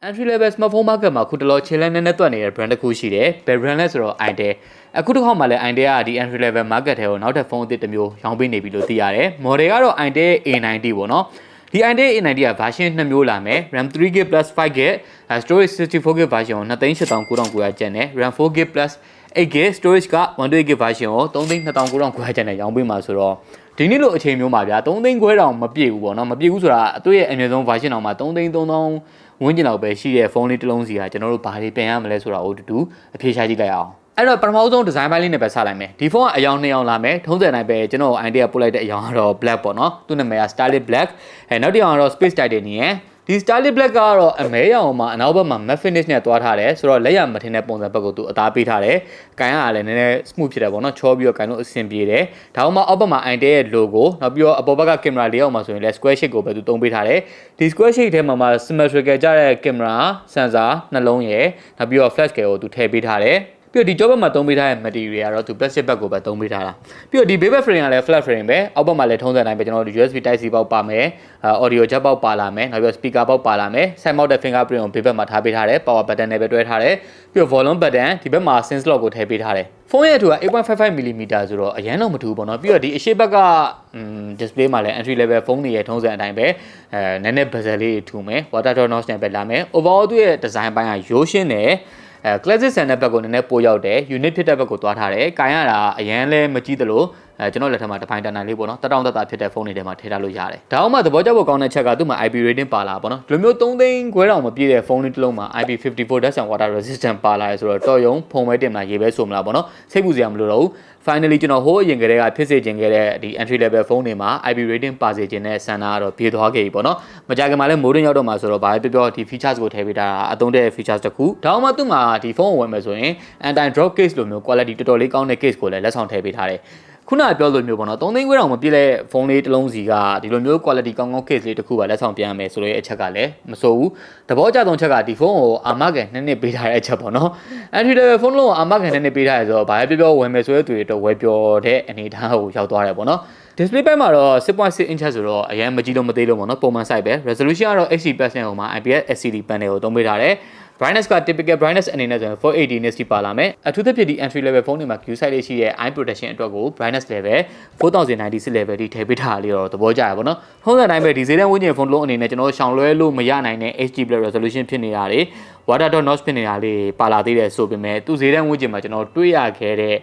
entry level smartphone market မှာခုတလော challenge နဲ့နဲ့တွက်နေတဲ့ brand တစ်ခုရှိတယ်ဘယ် brand လဲဆိုတော့ Idea အခုတစ်ခေါက်မှလည်း Idea ကဒီ entry level market ထဲကိုနောက်ထပ်ဖုန်းအသစ်တစ်မျိုးရောင်းပေးနေပြီလို့သိရတယ် model ကတော့ Idea A90 ပေါ့နော်ဒီ Idea A90 က version 2မျိုးလာမယ် RAM 3GB plus 5GB storage 64GB version ကို2,89,900ကျန်တယ် RAM 4GB plus 8GB storage က 128GB version ကို3,29,900ကျန်တယ်ရောင်းပေးမှာဆိုတော့ ဒီနေ့လိုအချိန်မျိုးမှာဗျာ3သိန်းခွဲတောင်မပြည့်ဘူးပေါ့နော်မပြည့်ဘူးဆိုတာအတွေ့ရဲ့အမြင့်ဆုံး version တောင်မှ3သိန်း3000ဝန်းကျင်လောက်ပဲရှိတဲ့ဖုန်းလေးတစ်လုံးစီကကျွန်တော်တို့ဘာတွေပြန်ရမလဲဆိုတာကိုတူတူအဖြေရှာကြည့်လိုက်အောင်အဲ့တော့ပထမဆုံးဒီဇိုင်းပိုင်းလေးနဲ့ပဲစလိုက်မယ်ဒီဖုန်းကအယောင်နှစ်ယောင်လာမယ်ထုံးစံတိုင်းပဲကျွန်တော် idea ပို့လိုက်တဲ့အယောင်ကတော့ black ပေါ့နော်သူ့နာမည်က stylish black အဲနောက်တစ်ယောင်ကတော့ space titanium ရယ် ဒီ stylish black ကတော့အမဲရောင်မှာအနောက်ဘက်မှာ matte finish နဲ့တွားထားတယ်ဆိုတော့လက်ရမထင်တဲ့ပုံစံဘက်ကိုသူအသားပေးထားတယ်။ကန်ရကလည်းနည်းနည်း smooth ဖြစ်တယ်ပေါ့နော်ချောပြီးတော့ကန်လို့အဆင်ပြေတယ်။ဒါမှမဟုတ်အောက်ဘက်မှာ idea ရဲ့ logo နောက်ပြီးတော့အပေါ်ဘက်က camera လေးအောင်မှာဆိုရင်လည်း square shape ကိုပဲသူသုံးပေးထားတယ်။ဒီ square shape ထဲမှာမှာ symmetrical ကြတဲ့ camera sensor နှလုံးရယ်နောက်ပြီးတော့ flash ကယ်ကိုသူထည့်ပေးထားတယ်။ ပြီးတော့ဒီ job ဘက်မှာသုံးပေးထားတဲ့ material ကတော့သူ plastic bag ကိုပဲသုံးပေးထားတာပြီးတော့ဒီ baby frame ကလည်း flat frame ပဲအောက်ဘက်မှာလည်းထုံးစံတိုင်းပဲကျွန်တော်တို့ USB type C ပေါက်ပါမယ် audio jack ပေါက်ပါလာမယ်နောက်ပြီးတော့ speaker ပေါက်ပါလာမယ် side mounted fingerprint ကိုဘေးဘက်မှာထားပေးထားတယ် power button နဲ့ပဲတွဲထားတယ်ပြီးတော့ volume button ဒီဘက်မှာ sense lock ကိုထည့်ပေးထားတယ်ဖုန်းရဲ့အထူက 8.55mm ဆိုတော့အရန်တော့မထူဘူးပေါ့နော်ပြီးတော့ဒီအရှိဘက်က display မှာလည်း entry level ဖုန်းတွေရဲ့ထုံးစံအတိုင်းပဲအဲနည်းနည်း bezel လေးထူမယ် water drop notch နဲ့ပဲလာမယ် overall သူ့ရဲ့ design ပိုင်းကရိုးရှင်းတယ် အဲ classic standard ဘက်ကိုနည်းနည်းပိုရောက်တယ် unit ဖြစ်တဲ့ဘက်ကိုသွားထားတယ်။ကိုင်ရတာအရန်လဲမကြည့်သလို အဲကျွန်တော်လက်ထက်မှာတပိုင်းတန်တန်လေးပေါ့နော်တတောင်တတာဖြစ်တဲ့ဖုန်းတွေထဲမှာထည့်ထားလို့ရတယ်။ဒါအောင်မှသဘောကျဖို့ကောင်းတဲ့ချက်ကသူ့မှာ IP rating ပါလာပေါ့နော်။ဒီလိုမျိုး3သိန်းခွဲတောင်မပြည့်တဲ့ဖုန်းလေးတစ်လုံးမှာ IP54 dust and water resistant ပါလာရဲဆိုတော့တော်ရုံဖုန်းပဲတင်မလားရေပဲဆိုမလားပေါ့နော်။စိတ်ပူစရာမလိုတော့ဘူး။ finally ကျွန်တော်ဟိုးအရင်ကတည်းကဖြစ်စေချင်ခဲ့တဲ့ဒီ entry level ဖုန်းတွေမှာ IP rating ပါစေချင်တဲ့ဆန္ဒကတော့ပြေသွားခဲ့ပြီပေါ့နော်။မကြခင်မှာလည်းမိုးတွင်းရောက်တော့မှာဆိုတော့ဘာပဲပြောပြောဒီ features ကိုထည့်ပေးတာအသုံးတဲ့ features တစ်ခု။ဒါအောင်မှသူ့မှာဒီဖုန်းကိုဝယ်မယ်ဆိုရင် anti drop case လိုမျိုး quality တော်တော်လေးကောင်းတဲ့ case ကိုလည်းလက်ဆောင်ထည့်ပေးထားတယ်။ ခုနပြောလိုမျိုးပေါ့နော်3သိန်းခွဲတောင်မပြည့်တဲ့ဖုန်းလေးတစ်လုံးစီကဒီလိုမျိုး quality ကောင်းကောင်း case လေးတစ်ခုပါလက်ဆောင်ပြန်ရမယ်ဆိုတော့အချက်ကလည်းမစိုးဘူးသဘောကျဆုံးချက်ကဒီဖုန်းကိုအာမခံနှစ်နှစ်ပေးထားတဲ့အချက်ပေါ့နော် entry level ဖုန်းလုံးကိုအာမခံနှစ်နှစ်ပေးထားရဆိုတော့ဘာပဲပြောပြောဝယ်မယ်ဆိုတဲ့သူတွေတော့ဝယ်ပြောတဲ့အနေအထားကိုရောက်သွားတယ်ပေါ့နော် display ဘက်မှာတော့6.6 inch ဆိုတော့အရင်မကြည့်လို့မသေးလို့ပေါ့နော်ပုံမှန် size ပဲ resolution ကတော့ HD+ နဲ့ဟိုမှာ IPS LCD panel ကိုသုံးပေးထားတယ် brightness က typical brightness အနေနဲ့ဆိုရင် 480 nits ပါလာမယ်အထူးသဖြင့်ဒီ entry level ဖုန်းတွေမှာ Q side လေးရှိတဲ့ eye protection အတွက်ကို brightness level 4096 level ထိထည့်ပေးထားလေးတော့သဘောကျရပါတော့။ဖုန်းစံတိုင်းပဲဒီဈေးတန်းဝန်းကျင်ဖုန်းလုံးအနေနဲ့ကျွန်တော်ရှောင်လွဲလို့မရနိုင်တဲ့ HD+ resolution ဖြစ်နေတာတွေ water dot notch ဖြစ်နေတာလေးပါလာသေးတယ်ဆိုပေမဲ့သူဈေးတန်းဝန်းကျင်မှာကျွန်တော်တွေ့ရခဲ့တဲ့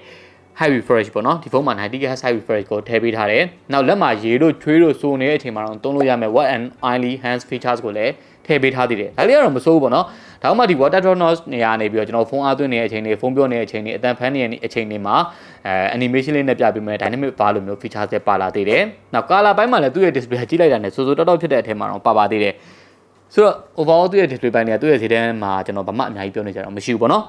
high refresh ပေါ့နော်ဒီဖုန်းမှာ 90Hz high refresh ကိုထည့်ပေးထားတယ်။နောက်လက်မှာရေလို့ချွေးလို့စိုးနေတဲ့အချိန်မှာတော့သုံးလို့ရမယ် wet and oily hands features ကိုလည်းထည့်ပေးထားသေးတယ်။ဒါလေးကတော့မစိုးဘူးပေါ့နော်။ဒါမှမဟုတ်ဒီ water drop notch နေရာနေပြီးတော့ကျွန်တော်ဖုန်းအားသွင်းနေတဲ့အချိန်တွေဖုန်းပြောနေတဲ့အချိန်တွေအတန်ဖန်နေတဲ့အချိန်တွေမှာအဲ animation လေးနဲ့ပြပေးမယ် dynamic bar လိုမျိုး features တွေပါလာသေးတယ်။နောက် color ဘိုင်းမှာလည်းသူ့ရဲ့ display ကြည့်လိုက်တာနဲ့စိုးစိုးတောက်တောက်ဖြစ်တဲ့အထက်မှာတော့ပါပါသေးတယ်။ဆိုတော့ overall သူ့ရဲ့ display ပိုင်းတွေကသူ့ရဲ့ဈေးတန်းမှာကျွန်တော်ဘာမှအများကြီးပြောနေကြတော့မရှိဘူးပေါ့နော်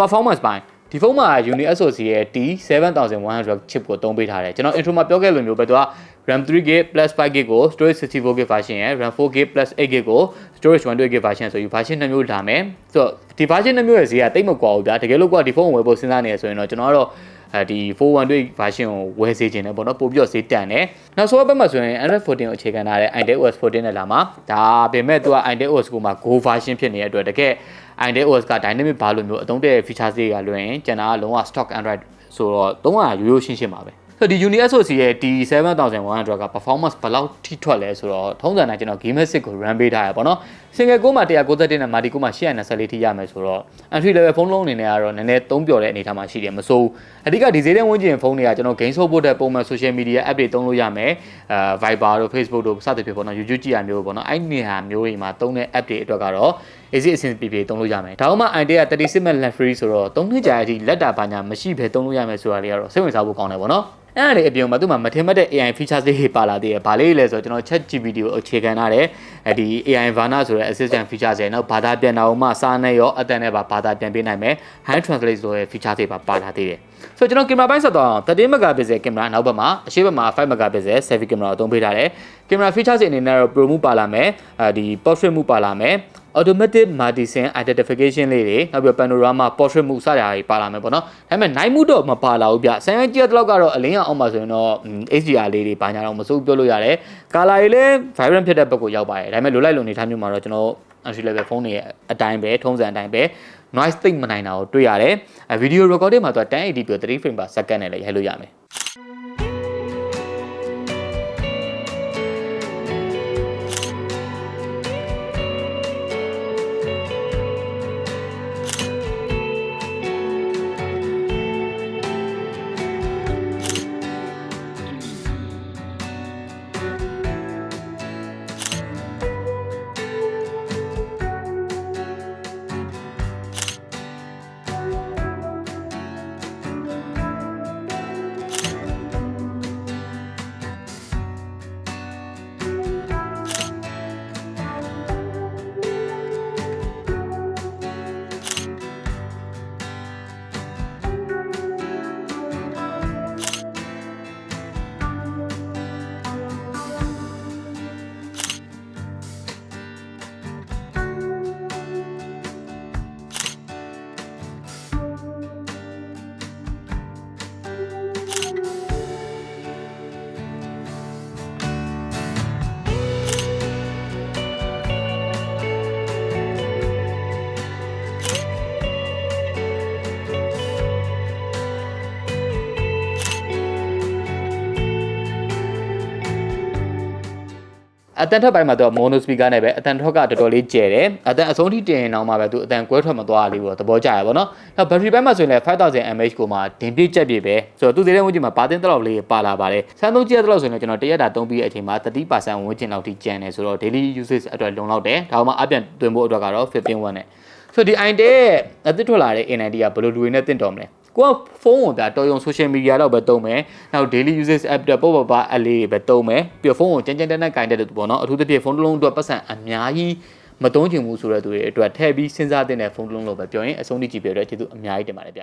performance ပိုင်း ဒီဖုန်းမှာ Uni SoC ရဲ့ T7100 chip ကိုသုံးပေးထားတယ်ကျွန်တော် intro မှာပြောခဲ့လိုမျိုးပဲသူက RAM 3GB plus 5GB ကို storage 64GB version ရယ် RAM 4GB plus 8GB ကို storage 128GB version ဆိုပြီး version နှစ်မျိုးလာမယ်ဆိုတော့ဒီ version နှစ်မျိုးရဲ့ဈေးကတိတ်မကွာဘူးဗျာတကယ်လို့ကဒီဖုန်းကိုဝယ်ဖို့စဉ်းစားနေရဆိုရင်တော့ကျွန်တော်ကတော့အဲဒီ412 version ကိုဝယ်စေခြင်းနဲ့ပေါ့နော်ပို့ပြီးတော့ဈေးတန်တယ်နောက်ဆိုဘက်မှာဆိုရင် Android 14ကိုအခြေခံထားတဲ့ Intel OS 14နဲ့လာမှာဒါပေမဲ့သူက Intel OS ကိုမှ Go version ဖြစ်နေတဲ့အတွက်တကယ် Intel OS က dynamic ဘာလို့မျိုးအသုံးတဲ့ feature တွေကလွင်ကျန်တာကလုံးဝ stock Android ဆိုတော့သုံးရရိုးရိုးရှင်းရှင်းပါပဲ ဆိုတော့ဒီ Uni SoC ရဲ့ D7100 က performance ဘယ်လောက်ထိထွက်လဲဆိုတော့ထုံးစံတိုင်းကျွန်တော် Game 6ကို run ပေးထားရပါတော့။ single core မှာ191နဲ့ multi core မှာ824ထိရမယ်ဆိုတော့ entry level ဖုန်းလုံးအနေနဲ့ကတော့နည်းနည်းသုံးပြော်တဲ့အနေအထားမှာရှိတယ်မစိုးဘူး။အဓိကဒီဈေးတဲ့ဝန်းကျင်ဖုန်းတွေကကျွန်တော် game ဆော့ဖို့တဲ့ပုံမှန် social media app တွေသုံးလို့ရမယ်။အဲ Viber တို့ Facebook တို့စသဖြင့်ပေါ့နော် YouTube ကြည့်ရမျိုးပေါ့နော်။အဲ့ဒီဟာမျိုးတွေမှာသုံးတဲ့ app တွေအတွက်ကတော့ easy အဆင်ပြေပြေသုံးလို့ရမယ်။ဒါမှမဟုတ် idea 36 minute left free ဆိုတော့3နှစ်ကြာအထိလက်တာဘာညာမရှိဘဲသုံးလို့ရမယ်ဆိုတာလေးကတော့စိတ်ဝင်စားဖို့ကောင်းတယ်ပေါ့နော်။အဲ့ဒါလေးအပြင်မှာသူ့မှာမထင်မှတ်တဲ့ AI features လေးတွေပါလာသေးတယ်။ဘာလေးလဲဆိုတော့ကျွန်တော် Chat GPT ကိုအခြေခံထားတဲ့အဲဒီ AI Vana ဆိုတဲ့ assistant features တွေနောက်ဘာသာပြန်တာအောင်မှစာနဲ့ရောအတန်နဲ့ပါဘာသာပြန်ပေးနိုင်မယ်။ hand translate ဆိုတဲ့ feature တွေပါပါလာသေးတယ်။ဆိုတော့ကျွန်တော်ကင်မရာပိုင်းဆက်သွားအောင်13 megapixel ကင်မရာနောက်ဘက်မှာအရှေ့ဘက်မှာ5 megapixel selfie ကင်မရာကိုသုံးပေးထားတယ်။ကင်မရာ features တွေအနေနဲ့တော့ pro မှုပါလာမယ်။အဲဒီ portrait မှုပါလာမယ်။ automatic multi-scene identification လေးတွေနောက်ပြီး panorama portrait မှုစတာတွေပါလာမယ်ပေါ့နော်ဒါပေမဲ့ night mode တော့မပါလာဘူးဗျဆန်ရကြည့်တဲ့လောက်ကတော့အလင်းရောင်အောက်မှာဆိုရင်တော့ HDR လေးတွေဘာညာတော့မစိုးပြောလို့ရတယ် color တွေလည်း vibrant ဖြစ်တဲ့ဘက်ကိုရောက်ပါတယ်ဒါပေမဲ့လိုလိုက်လုံနေထားမျိုးမှာတော့ကျွန်တော် entry level ဖုန်းတွေရဲ့အတိုင်းပဲထုံးစံအတိုင်းပဲ noise သိမ့်မနိုင်တာကိုတွေ့ရတယ်အဲ video recording မှာသူက 1080p ကို3 frame per second နဲ့လည်းရိုက်လို့ရမယ် အတန်ထွက်ပိုင်းမှာသူက mono speaker နဲ့ပဲအတန်ထွက်ကတော်တော်လေးကျယ်တယ်အတန်အဆုံးထိတင်ရင်တော့မှပဲသူအတန်ကွဲထွက်မသွားလေးပေါ့သဘောကျရပါတော့နောက် battery ဘက်မှာဆိုရင်လည်း5000 mAh ကိုမှဒင်ပြည့်ချက်ပြည့်ပဲဆိုတော့သူသေးတဲ့ဝန်းကျင်မှာဘာတင်တော့လေးပါလာပါတယ်ဆန်းသုံးကြည့်ရတော့ဆိုရင်ကျွန်တော်တရက်တာသုံးပြီးတဲ့အချိန်မှာ30%ဝန်းကျင်လောက်ထိကျန်တယ်ဆိုတော့ daily usage အတွက်လုံလောက်တယ်ဒါမှမအပြန်တွင်ဖို့အတွက်ကတော့15 watt နဲ့ဆိုဒီ i9 အသစ်ထွက်လာတဲ့ A90 ကဘယ်လိုလူတွေနဲ့တင့်တော်မလဲ ကိုကဖုန်းကိုဒါတော်ရုံ social media တော့ပဲသုံးမယ်နောက် daily usage app တွေပေါ့ပေါ့ပါအလေးပဲသုံးမယ်ပြီးတော့ဖုန်းကိုကြမ်းကြမ်းတမ်းတမ်းကင်တဲ့တူပေါ့နော်အထူးသဖြင့်ဖုန်းတစ်လုံးအတွက်ပတ်စံအများကြီးမသုံးချင်ဘူးဆိုတဲ့သူတွေအတွက်ထည့်ပြီးစဉ်းစားတဲ့ဖုန်းတစ်လုံးလို့ပဲပြောရင်အဆုံးထိကြည့်ပြတဲ့ကျေးဇူးအများကြီးတင်ပါတယ်ဗျ